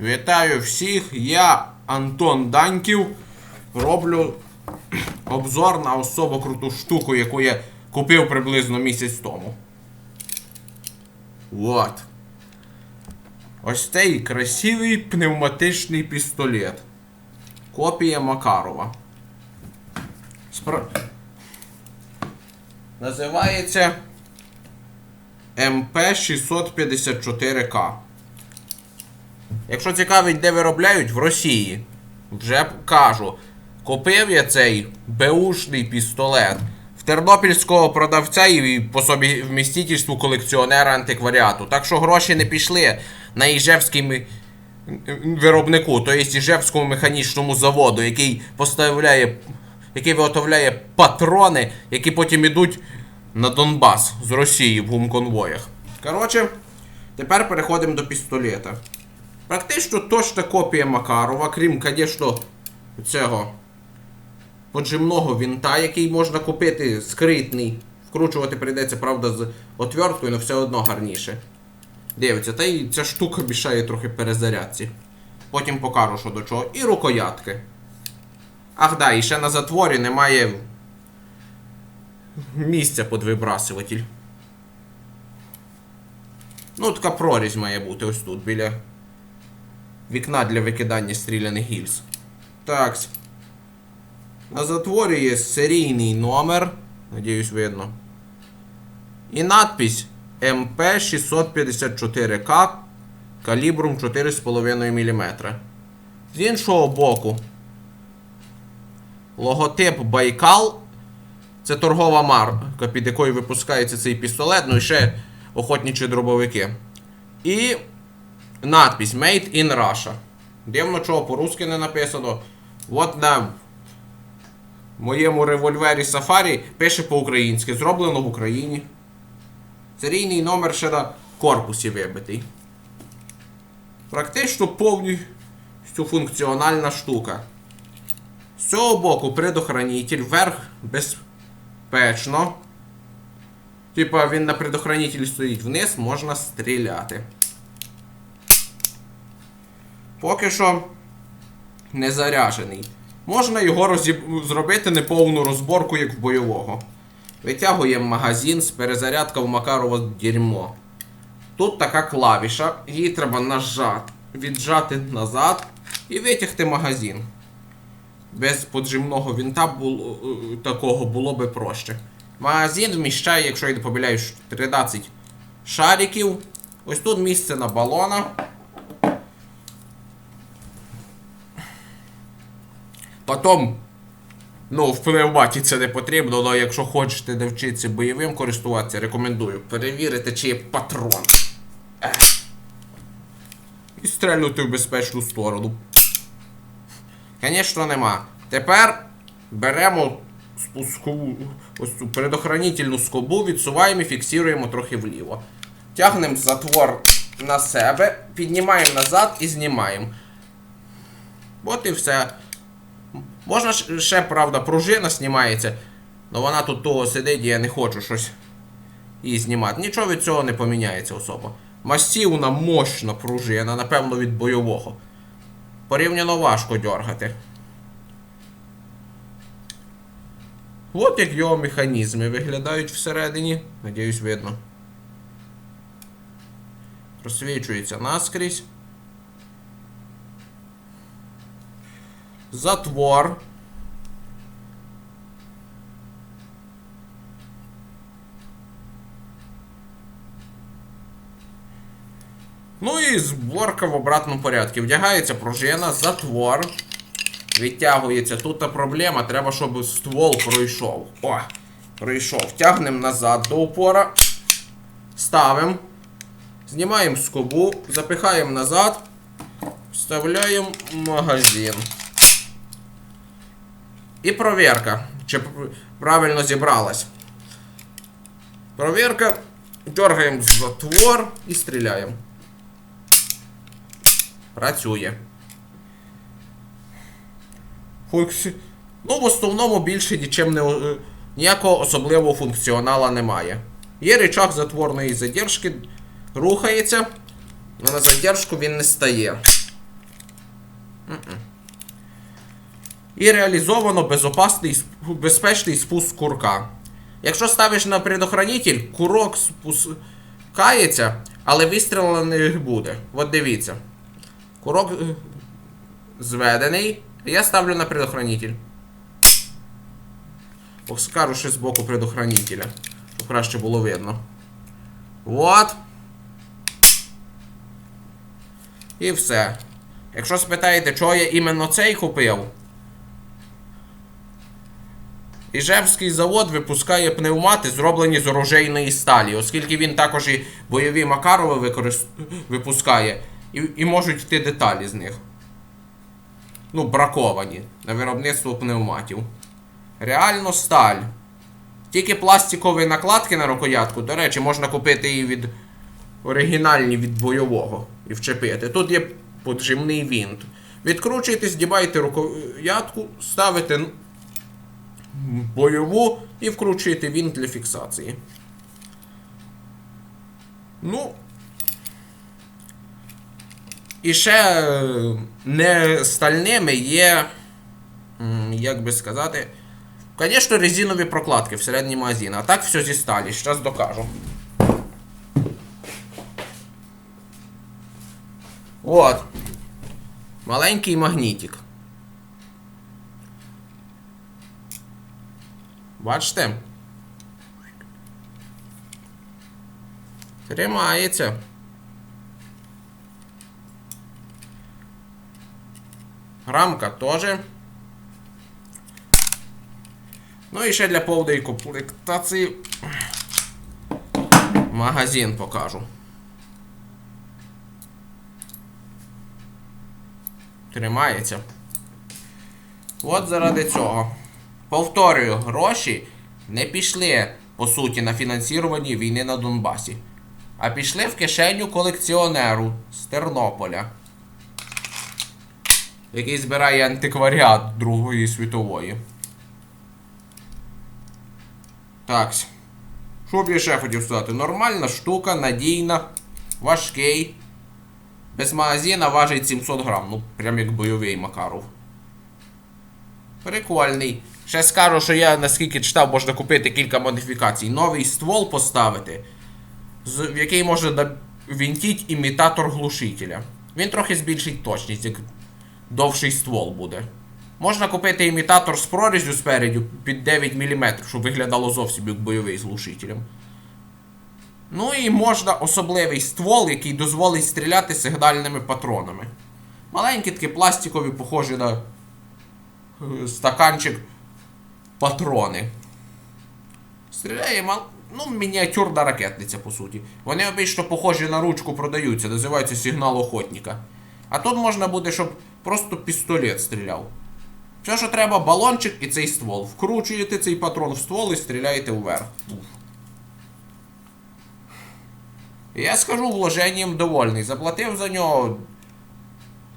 Вітаю всіх! Я Антон Даньків. Роблю обзор на особо круту штуку, яку я купив приблизно місяць тому. От. Ось цей красивий пневматичний пістолет. Копія Макарова. Спро... Називається МП654К. Якщо цікавить, де виробляють, в Росії. Вже кажу. Купив я цей беушний пістолет в тернопільського продавця і по собі вмістительству колекціонера антикваріату. Так що гроші не пішли на Іжевський виробнику, то є Іжевському механічному заводу, який поставляє, який виготовляє патрони, які потім ідуть на Донбас з Росії в гумконвоях. Коротше, тепер переходимо до пістолета. Практично точна копія Макарова, крім, звісно, цього поджимного вінта, який можна купити скритний. Вкручувати прийдеться, правда, з отверткою, але все одно гарніше. Дивіться, та й ця штука мішає трохи перезарядці. Потім покажу, що до чого. І рукоятки. Ах да, і ще на затворі немає місця під вибрасуватель. Ну, така прорізь має бути ось тут, біля вікна для викидання стріляних гільз. Так. На затворі є серійний номер. Надіюсь, видно. І надпись МП654К калібром 4,5 мм. З іншого боку. Логотип Байкал. Це торгова марка, під якою випускається цей пістолет, ну і ще охотничі дробовики. І надпись Made in Russia. Дивно, чого по-русски не написано. От на моєму револьвері Safari пише по-українськи. Зроблено в Україні. Серійний номер ще на корпусі вибитий. Практично повністю функціональна штука. З цього боку предохранитель вверх безпечно. Типа він на предохранителі стоїть вниз, можна стріляти. Поки що не заряжений. Можна його розіб... зробити неповну розборку, як в бойового. Витягуємо магазин з перезарядка в Макарова дерьмо. Тут така клавіша, її треба нажати, віджати назад і витягти магазин. Без поджимного вінта було, е, такого було би проще. Магазин вміщає, якщо я не помиляюсь, 13 шариків. Ось тут місце на балона. Потім, ну, в пневматі це не потрібно, але якщо хочете навчитися бойовим користуватися, рекомендую перевірити, чи є патрон. І стрельнути в безпечну сторону. Звісно, нема. Тепер беремо спускову, ось цю предохранительну скобу, відсуваємо і фіксуємо трохи вліво. Тягнемо затвор на себе, піднімаємо назад і знімаємо. От і все. Можна ще, правда, пружина знімається. але вона тут того сидить, і я не хочу щось її знімати. Нічого від цього не поміняється особо. Масивна, мощна пружина, напевно, від бойового. Порівняно важко дергати. От як його механізми виглядають всередині. Надіюсь, видно. Просвічується наскрізь. Затвор. Ну і зборка в обратному порядку. Вдягається пружина, затвор. Відтягується. Тут проблема, треба, щоб ствол пройшов. О, пройшов. Тягнемо назад до упора. Ставимо. Знімаємо скобу, запихаємо назад. Вставляємо магазин. І провірка, чи правильно зібралась. Провірка. Дергаємо затвор і стріляємо. Працює. Функці... Ну, в основному більше нічим не. Ніякого особливого функціонала немає. Є рычаг затворної задержки, рухається. Ну на задержку він не стає. М-м. І реалізовано безпечний спуск курка. Якщо ставиш на предохранитель, курок спускається, але вистрілу не буде. От дивіться. Курок е, зведений. Я ставлю на предохранитель. Скажу ще з боку предохранителя, щоб краще було видно. От. І все. Якщо спитаєте, чого я іменно цей купив. Іжевський завод випускає пневмати, зроблені з оружейної сталі, оскільки він також і бойові Макарови випускає, і, і можуть йти деталі з них. Ну, браковані на виробництво пневматів. Реально сталь. Тільки пластикові накладки на рукоятку, до речі, можна купити і від оригінальні від бойового і вчепити. Тут є поджимний вінт. Відкручуєте, здібаєте рукоятку, ставите н- бойову і вкручуєте вінт для фіксації. Ну. І ще е, не стальними є. Як би сказати. Звісно, резинові прокладки всередині магазину. А так все зі сталі. Зараз докажу. От. Маленький магнітик. Бачите? Тримається. Рамка теж. Ну і ще для повної комплектації магазин покажу. Тримається. От заради цього. Повторюю, гроші не пішли, по суті, на фінансування війни на Донбасі, а пішли в кишеню колекціонеру з Тернополя, який збирає антикваріат Другої світової. Так. Що б я ще хотів сказати? Нормальна штука, надійна, важкий. Без магазина важить 700 грам. Ну, прям як бойовий Макаров. Прикольний. Ще скажу, що я наскільки читав, можна купити кілька модифікацій. Новий ствол поставити, в який можна вінтіть імітатор глушителя. Він трохи збільшить точність, як довший ствол буде. Можна купити імітатор з прорізю спереду під 9 мм, щоб виглядало зовсім як бойовий з глушителем. Ну і можна особливий ствол, який дозволить стріляти сигнальними патронами. Маленькі такі пластикові, похожі на е, стаканчик патрони. Стріляє ну, мініатюрна ракетниця, по суті. Вони обично похожі на ручку продаються, називаються сигнал охотника. А тут можна буде, щоб просто пістолет стріляв. Все, що треба, балончик і цей ствол. Вкручуєте цей патрон в ствол і стріляєте вверх. Я скажу, вложенням довольний. Заплатив за нього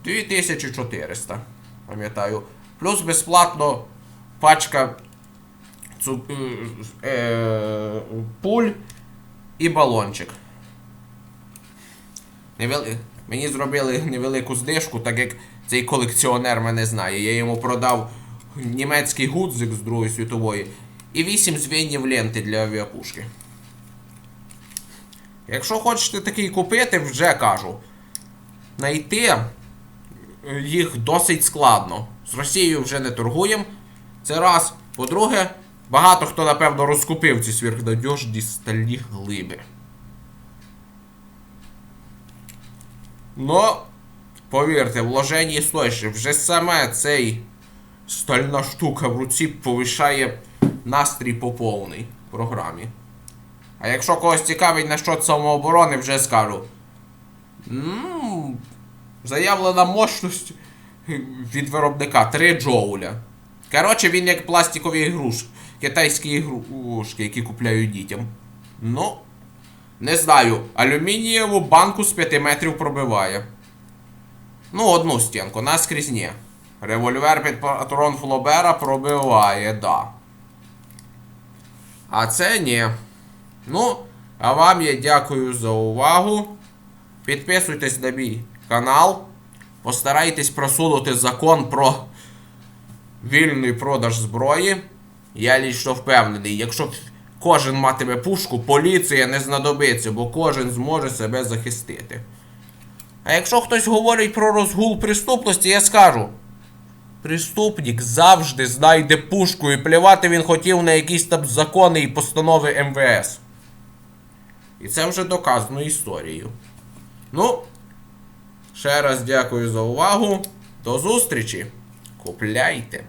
2400, пам'ятаю. Плюс безплатно пачка цу, е, е, пуль і балончик. Невели... Мені зробили невелику знижку, так як цей колекціонер мене знає. Я йому продав німецький гудзик з Другої світової і 8 звенів ленти для авіапушки. Якщо хочете такий купити, вже кажу. Найти е, їх досить складно. З Росією вже не торгуємо. Це раз. По-друге, багато хто, напевно, розкупив ці сверхнадіжні стальні глиби. Ну, повірте, вложені стоїть. Вже саме цей стальна штука в руці повишає настрій по повній програмі. А якщо когось цікавить на що самооборони, вже скажу. М, Заявлена мощність від виробника 3 джоуля. Коротше, він як пластикові ігрушки. Китайські ігрушки, які купляють дітям. Ну, не знаю. Алюмінієву банку з 5 метрів пробиває. Ну, одну стінку, наскрізь ні. Револьвер під патрон Флобера пробиває, да. А це ні. Ну, а вам я дякую за увагу. Підписуйтесь на мій канал. Постарайтесь просунути закон про вільний продаж зброї. Я лічно впевнений, якщо кожен матиме пушку, поліція не знадобиться, бо кожен зможе себе захистити. А якщо хтось говорить про розгул преступності, я скажу. Преступник завжди знайде пушку і плювати він хотів на якісь там закони і постанови МВС. І це вже доказано історією. Ну, ще раз дякую за увагу. До зустрічі. Купляйте.